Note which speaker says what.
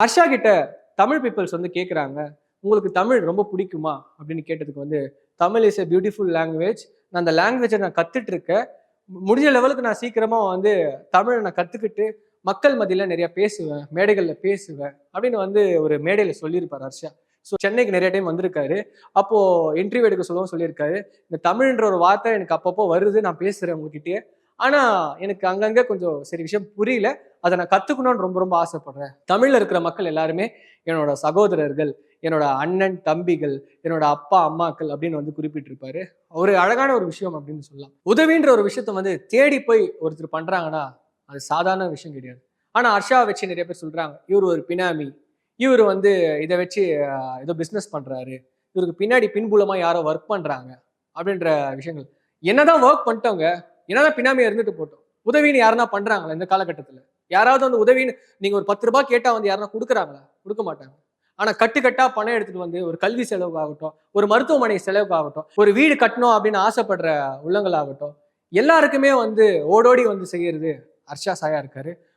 Speaker 1: ஹர்ஷா கிட்ட தமிழ் பீப்புள்ஸ் வந்து கேட்குறாங்க உங்களுக்கு தமிழ் ரொம்ப பிடிக்குமா? அப்படின்னு கேட்டதுக்கு வந்து Tamil is a beautiful language நான் அந்த லாங்குவேஜை நான் கற்றுட்டு இருக்கேன் முடிஞ்ச லெவலுக்கு நான் சீக்கிரமாக வந்து தமிழை நான் கற்றுக்கிட்டு மக்கள் மத்தியில் நிறையா பேசுவேன் மேடைகளில் பேசுவேன் அப்படின்னு வந்து ஒரு மேடையில் சொல்லியிருப்பார் ஹர்ஷா. ஸோ சென்னைக்கு நிறைய டைம் வந்திருக்காரு. அப்போது இன்டர்வியூ எடுக்க சொல்லவும் சொல்லியிருக்காரு. இந்த தமிழ்ன்ற ஒரு வார்த்தை எனக்கு அப்பப்போ வருது நான் பேசுகிறேன் உங்ககிட்டயே. ஆனா எனக்கு அங்கங்க கொஞ்சம் சரி விஷயம் புரியல. அதை நான் கத்துக்கணும்னு ரொம்ப ரொம்ப ஆசைப்படுறேன். தமிழ்ல இருக்கிற மக்கள் எல்லாருமே என்னோட சகோதரர்கள் என்னோட அண்ணன் தம்பிகள் என்னோட அப்பா அம்மாக்கள் அப்படின்னு வந்து குறிப்பிட்டிருப்பாரு. ஒரு அழகான ஒரு விஷயம் அப்படின்னு சொல்லலாம். உதவின்ற ஒரு விஷயத்த வந்து தேடி போய் ஒருத்தர் பண்றாங்கன்னா அது சாதாரண விஷயம் கிடையாது. ஆனா ஹர்ஷா வச்சு நிறைய பேர் சொல்றாங்க இவர் ஒரு பினாமி. இவர் வந்து இதை வச்சு ஏதோ பிஸ்னஸ் பண்றாரு. இவருக்கு பின்னாடி பின்புலமா யாரோ ஒர்க் பண்றாங்க. அப்படின்ற விஷயங்கள். என்னதான் ஒர்க் பண்ணிட்டவங்க என்னன்னா பினாமியா இருந்துட்டு போட்டோம். உதவின்னு யாருன்னா பண்றாங்களா இந்த காலகட்டத்துல? யாராவது வந்து உதவின்னு நீங்க ஒரு பத்து ரூபாய் கேட்டா வந்து யாருன்னா கொடுக்குறாங்களா? கொடுக்க மாட்டாங்க. ஆனா கட்டு கட்டா பணம் எடுத்துட்டு வந்து ஒரு கல்வி செலவுக்காகட்டும் ஒரு மருத்துவமனை செலவுக்காகட்டும் ஒரு வீடு கட்டணும் அப்படின்னு ஆசைப்படுற உள்ளங்களாகட்டும் எல்லாருக்குமே வந்து ஓடோடி வந்து செய்யறது ஹர்ஷா சாயா இருக்காரு.